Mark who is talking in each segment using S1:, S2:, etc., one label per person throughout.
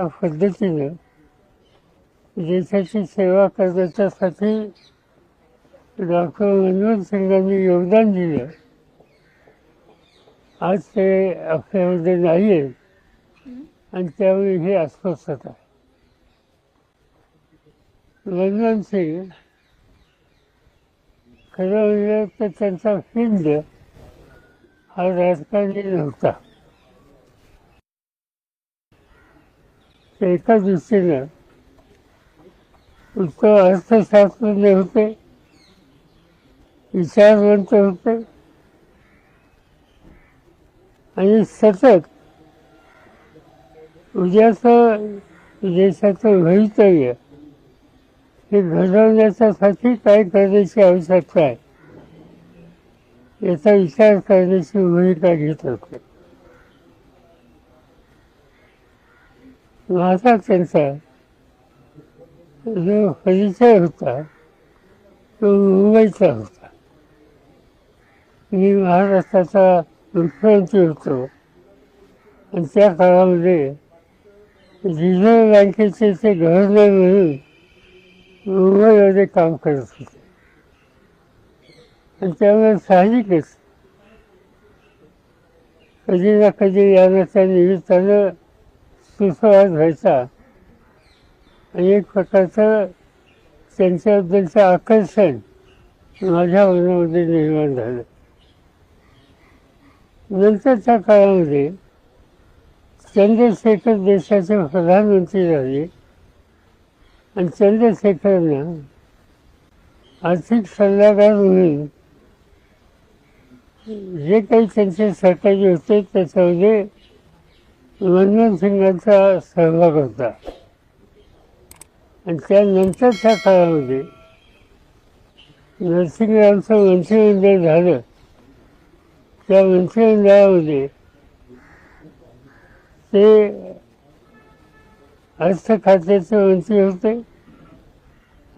S1: या पद्धतीनं देशाची सेवा करण्याच्यासाठी डॉक्टर मनमोहन सिंगांनी योगदान दिलं. आज ते आपल्यामध्ये नाही आहे आणि त्यावेळी हे अस्वस्थता आहे. मनमोहन सिंग खरं म्हणजे तर त्यांचा फिंड हा राजकारणी नव्हता. एका दृष्टीनं उत्तम अर्थशास्त्रज्ञ होते विचारवंत होते. आणि सतत उद्याचं देशाचं भवितव्य हे घडवण्याच्यासाठी काय करण्याची आवश्यकता आहे. याचा विचार करण्याची भूमिका घेत होते माझा त्यांचा जो परिचय होता तो मुंबईचा होता. मी महाराष्ट्राचा मुख्यमंत्री होतो. आणि त्या काळामध्ये रिझर्व्ह बँकेचे ते गव्हर्नर म्हणून मुंबईमध्ये काम करत होते. आणि त्यामुळे साहजिकच कधी ना कधी यानाच्या निमित्तानं सुसंवाद व्हायचा. आणि एक प्रकारचं त्यांच्याबद्दलचं आकर्षण माझ्या मनामध्ये निर्माण झालं. नंतरच्या काळामध्ये चंद्रशेखर देशाचे प्रधानमंत्री झाले. आणि चंद्रशेखरनं आर्थिक सल्लागार म्हणून जे काही त्यांचे सहकारी होते त्याच्यामध्ये मनमोहन सिंगांचा सहभाग होता. आणि त्यानंतरच्या काळामध्ये नरसिंगरावचं मंत्रिमंडळ झालं. त्या मंत्रिमंडळामध्ये ते अर्थ खात्याचे मंत्री होते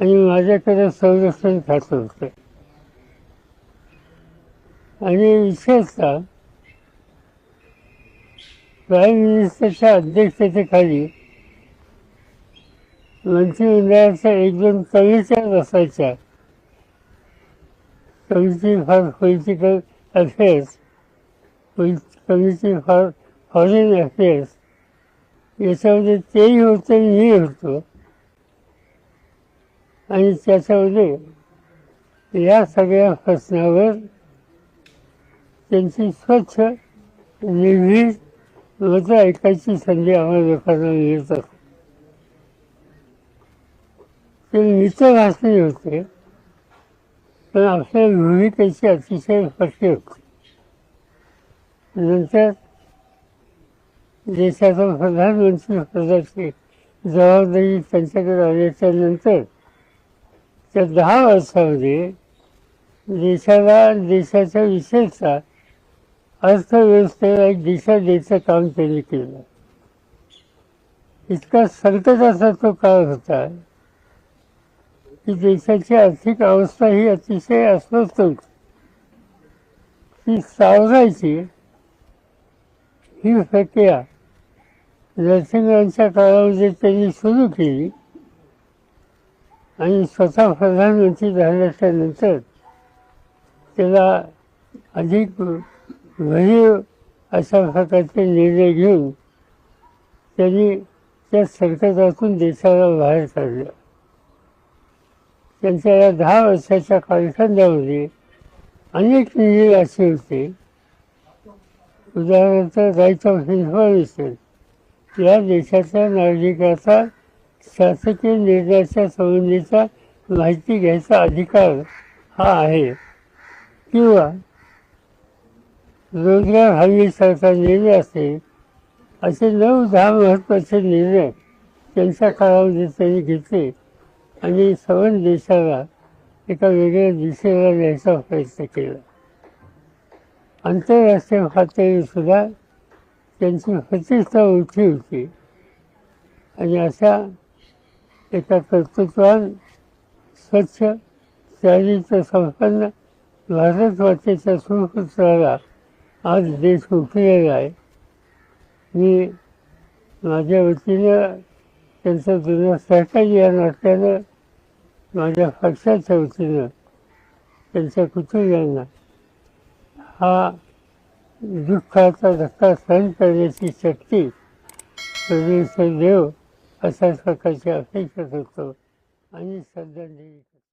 S1: आणि माझ्याकडे संरक्षण खातं होतं. आणि विशेषतः प्राईम मिनिस्टरच्या अध्यक्षतेखाली मंत्रिमंडळाच्या एक दोन कमिट्या असायच्या committee for political affairs committee for foreign affairs याच्यामध्ये तेही होते मी होतो. आणि त्याच्यामध्ये या सगळ्या प्रश्नावर त्यांची स्वच्छ निर्भीड मतं ऐकायची संधी आम्हाला लोकांना मिळत असते. ते मित्रभाषणी होते. पण आपल्या भूमिकेची अतिशय पक्की होती. नंतर देशाचा प्रधानमंत्री पदाची जबाबदारी त्यांच्याकडे आल्याच्यानंतर त्या दहा वर्षामध्ये देशाला देशाच्या विशेषतः अर्थव्यवस्थेला एक दिशा द्यायचं काम त्यांनी केलं. इतका संकटाचा तो काळ होता की देशाची आर्थिक अवस्था ही अतिशय अस्वस्थ होती. ती सावरायची ही प्रक्रिया नरसिंहांच्या काळामध्ये त्यांनी सुरू केली आणि स्वतः प्रधानमंत्री झाल्याच्यानंतर त्याला अधिक भरीव अशा प्रकारचे निर्णय घेऊन त्यांनी त्या संकटातून देशाला बाहेर काढलं. त्यांच्या या दहा वर्षाच्या कालखंडामध्ये अनेक निर्णय असे होते. उदाहरणार्थ राईट ऑफ इन्फॉर्मेशन या देशाच्या नागरिकाचा शासकीय निर्णयाच्या संबंधीचा माहिती घ्यायचा अधिकार हा आहे. किंवा रोजगार हमीसारखा निर्णय असेल असे. नऊ दहा महत्त्वाचे निर्णय त्यांच्या काळामध्ये त्यांनी घेतले. आणि सवन देशाला एका वेगळ्या दिशेला न्यायचा प्रयत्न केला. आंतरराष्ट्रीय पातळीवर सुद्धा त्यांची प्रतिष्ठा उठी होती. आणि अशा एका कर्तृत्वान स्वच्छ चारित्र्य संपन्न भारतवाचेच्या सुपुत्राला आज देश उठलेला आहे. मी माझ्या वतीनं त्यांचं जुनं या नसल्यानं माझ्या पक्षाच्या वतीनं त्यांच्या कुटुंबियांना हा दुःखाचा धक्का सहन करण्याची शक्ती परमेश्वर देव अशा प्रकारची अपेक्षा करतो. आणि श्रद्धांजली.